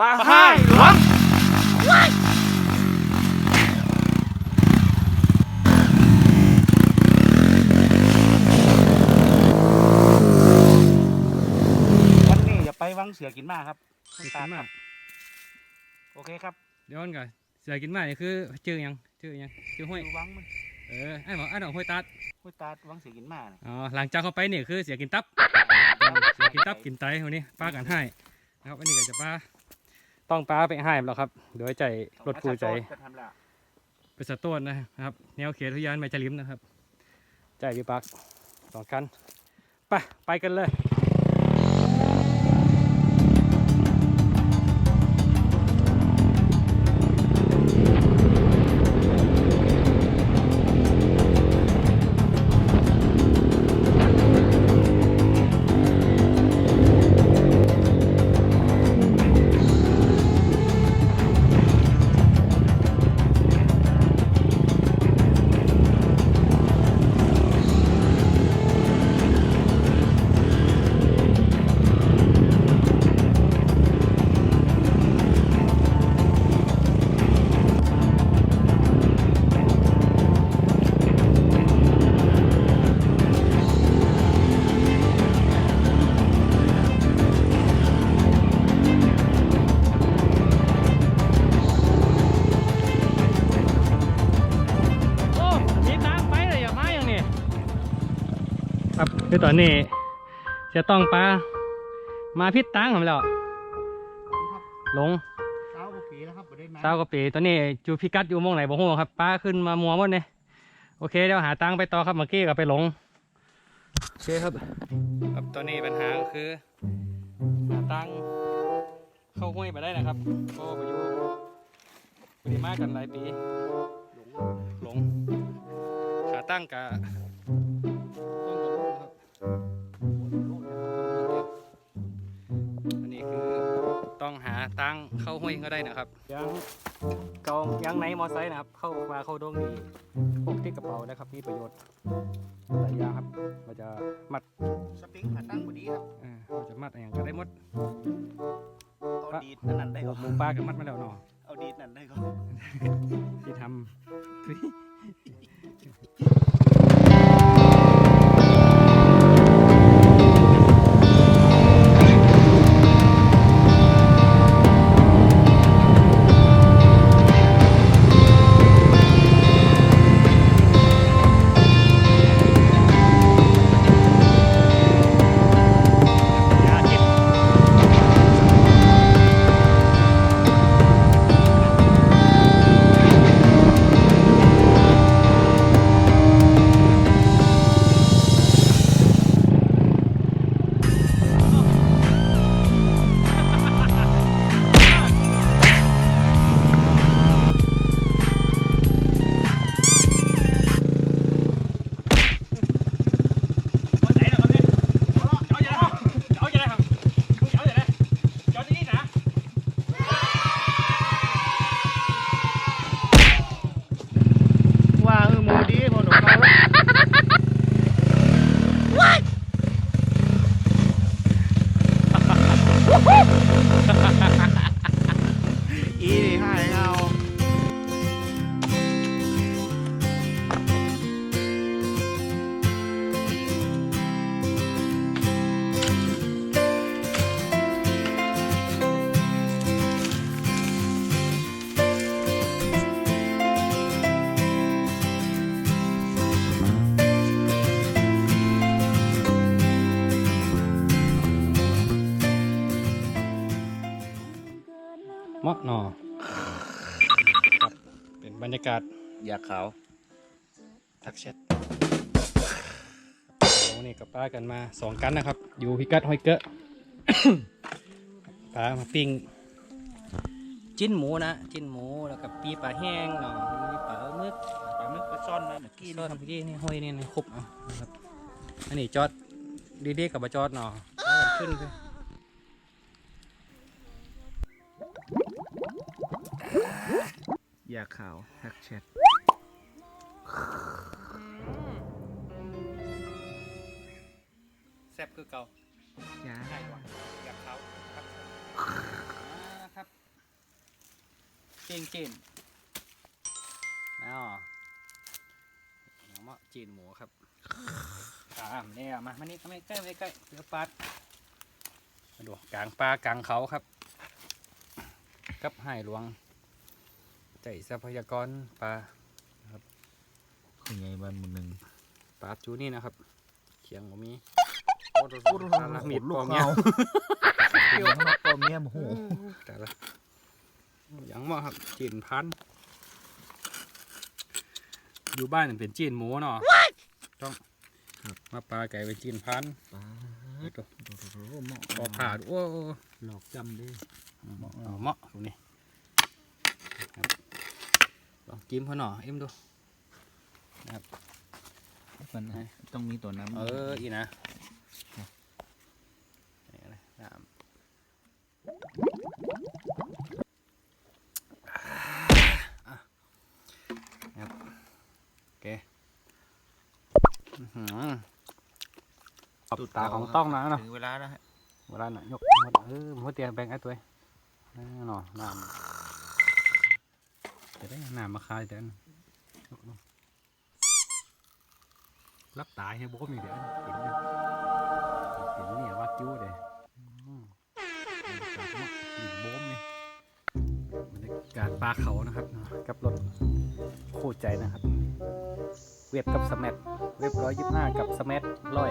บาห้ายหลวงวันนี้อย่าไปวังเสือกินมากครับกินมาก โอเคครับ เดี๋ยวก่อนก่อนเสือกินมากนี่คือชื่อหยังชื่อหยังชื่อห้วยดูวังมันเออไอ้หมอไอ้หนองห้วยตัด ห้วยตาวังเสือกินมากนะอ๋อ หลังจากเข้าไปนี่คือเสือกินตับ เสือกินตับกินไตวันนี้ป้ากันให้นะครับ อันนี้ก็จะป้า ต้องป้าไปให้แล้วครับเดี๋ยวใจรถปูใจจะทำละเป็นสตูนนะครับ แนวเขตอุทยานไมจลิมนะครับ ใจพี่ปักสองคันไปไปกันเลย ครับคือตอนนี้จะต้องปลามาพิษตังผมแล้วหลงเช้ากว่าปีแล้วครับบ่ได้มาเช้ากว่าปีตอนนี้จูพิกัดอยู่หมองไหนบ่ฮู้ครับปลาขึ้นมามัวหมดเนี่ยโอเคเดี๋ยวหาตังไปต่อครับเมื่อกี้ก็ไปหลงโอเคครับ ครับตอนนี้ปัญหาก็คือหาตังเข้าห้วยไปได้นะครับก็ไปอยู่ปริมากันหลายปีหลงขาตั้งกะ ต้องหาตั้งเข้าห้วยก็ได้นะครับยังกองยังไหนมอไซค์นะครับ เข้ามาเข้าดงนี้พกที่กระเป๋านะครับมีประโยชน์หลายอย่างครับเราจะมัดสปริงขาตั้งพอดีครับเอ่อเราจะมัดอะไรอย่างก็ได้หมดเอาดีดอันนั้นได้หมูก็หมูปลากับมัดมาแล้วเนาะเอาดีดนั่นได้ก็ที่ทำทุย เหมาะหนอครับเป็นบรรยากาศอยากขาวทักแชทเรานี่กับป้ากันมาสองกันนะครับ อยู่พิกัดห้อยเกอะป้ามาปิ้งจิ้นหมูนะจิ้นหมูแล้วกับปีปลาแห้งเนาะมีปลาหมึกปลาหมึกไปซ่อนมาเมื่อกี้ก็นี่ทำพี่นี่ห้อยนี่นี่ครบเอานะครับอันนี้จอดดีๆกับบจอดเนาะป้ากันขึ้นไป อ ยากขาวทักแชทแซ่บคือเก่าจ้าใช่ว่ะอยากเขาครับครับจีนจีนแล้วอย่างเหมาะจีนหมูครับอ่าเนี่ยมามานี่ไม่ใกล้ไม่ใกล้เดี๋ยวปัดมาดูกลางปลากลางเขาครับ กับไห่หลวง ใจทรัพยากรปลาคุณยายบ้านหมุนหนึ่งปลาจูนี่นะครับเขียงผมมีโอ้โหมีดปองเนี่ยเกี่ยวมาปอมเนี่ยโอ้โหแต่ละยังมาครับจีนพันธุ์อยู่บ้านเป็นจีนหมูเนาะต้องมาปลาไก่เป็นจีนพันธุ์ป้านี่ตัวดูดูดูเหมาะพอผ่าดโอ้โอ้หลอกจำดิเหมาะเอาเหมาะตรงนี้ครับ ลองจิ้มเขาหน่อยเอ็มดูมันต้องมีตัวน้ำเอออีนะนี่นะน้ำอะครับโอเคอื้อหือขอบตาของต้องนะเนาะถึงเวลาแล้วฮะเวลาน่ะยกหมดเออหมดเตียงแบ่งไอ้ตัวเองเออเนาะน้ำ จะได้น้ำมาคายเดี๋ยวยกลงรับตายให้บ่มีเดี๋ยวเห็นเห็นเนี่ยว่าจิ้วเด้อืมบรรยากาศเนาะหลินโบ้มนี่บรรยากาศปลาเขานะครับ กับรถคู่ใจนะครับ เว็บกับสมัเว็บร้อยยี่สิบห้ากับสมัร้อย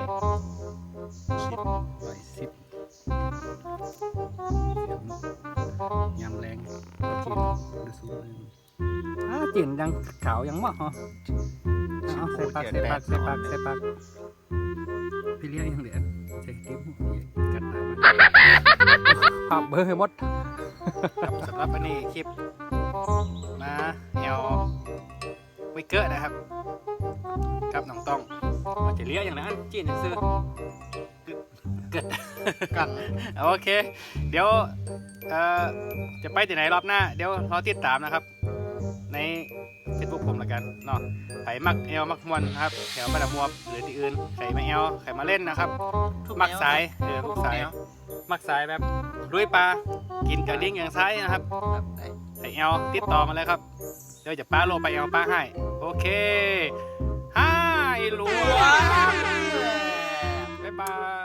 สิบร้อยสิบยำแรงจีนดูสูง จีนยังขาวยังเหมาะเหรอเอาใส่ปากใส่ปากใส่ปากใส่ปากพี่เลี้ยงยังเหลือใส่ติ๊บกันตายมันภาพเบอร์ให้หมดสำหรับวันนี้คลิปมาแอลวิกเกอร์นะครับกับน้องต้องมาจะเลี้ยงอย่างนั้นจีนซื้อเกิดกันโอเค เดี๋ยวจะไปที่ไหนรอบหน้า เดี๋ยวรอติดตามนะครับ ในเฟซบุ๊กผมละกันเนาะไข่มักเอลมักมวนนะครับแถวบ้านดำมวบหรือที่อื่นไข่มาเอลไข่มาเล่นนะครับ มักสายเออทุกสายมักสายแบบลุยปลากินกระดิ่งอย่างซ้ายนะครับครับได้ไข่เอลติดต่อมาเลยครับเดี๋ยวจะป้าโลไปเอลป้าให้โอเคฮ่าไอ้หลวงบ๊ายบาย